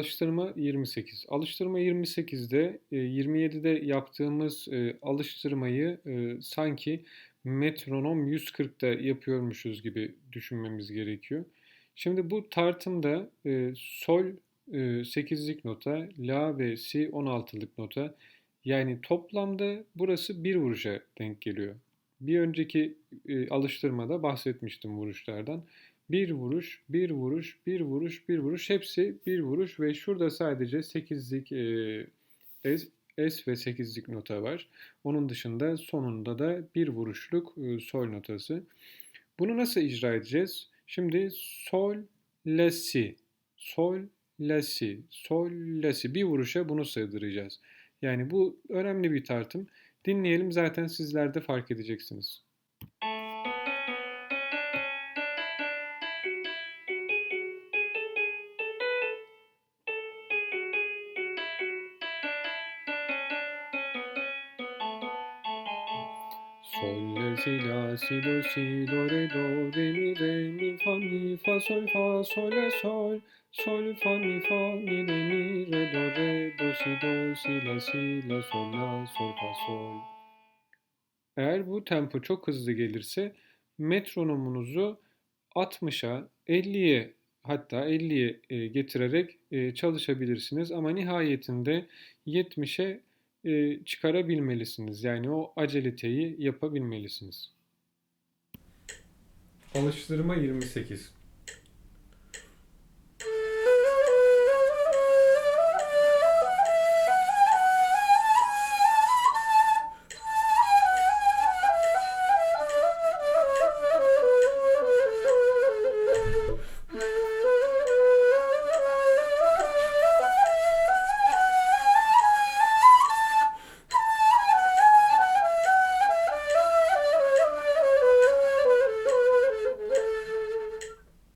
Alıştırma 28. Alıştırma 28'de e, 27'de yaptığımız e, alıştırmayı e, sanki metronom 140'da yapıyormuşuz gibi düşünmemiz gerekiyor. Şimdi bu tartımda e, sol e, 8'lik nota, la ve si 16'lık nota. Yani toplamda burası bir vuruşa denk geliyor. Bir önceki alıştırmada bahsetmiştim vuruşlardan. Bir vuruş, bir vuruş, bir vuruş, bir vuruş. Hepsi bir vuruş ve şurada sadece 8'lik e, S, S ve 8'lik nota var. Onun dışında sonunda da bir vuruşluk e, sol notası. Bunu nasıl icra edeceğiz? Şimdi sol, la, si, sol, la, si, sol, la, si. Bir vuruşa bunu sığdıracağız. Yani bu önemli bir tartım. Dinleyelim zaten sizler de fark edeceksiniz. Sol, la, si, la, si, do, si, do, re, do, re, mi, re, mi, fa, mi, fa, sol, fa, sol, la, sol, sol, fa, mi, fa, mi, re, mi, re, do, re, do, si, do, si, la, si, la, sol, la, sol, fa, sol. Eğer bu tempo çok hızlı gelirse metronomunuzu 60'a, 50'ye hatta 50'ye e, getirerek e, çalışabilirsiniz ama nihayetinde 70'e e, çıkarabilmelisiniz. Yani o aceleteyi yapabilmelisiniz. Alıştırma 28.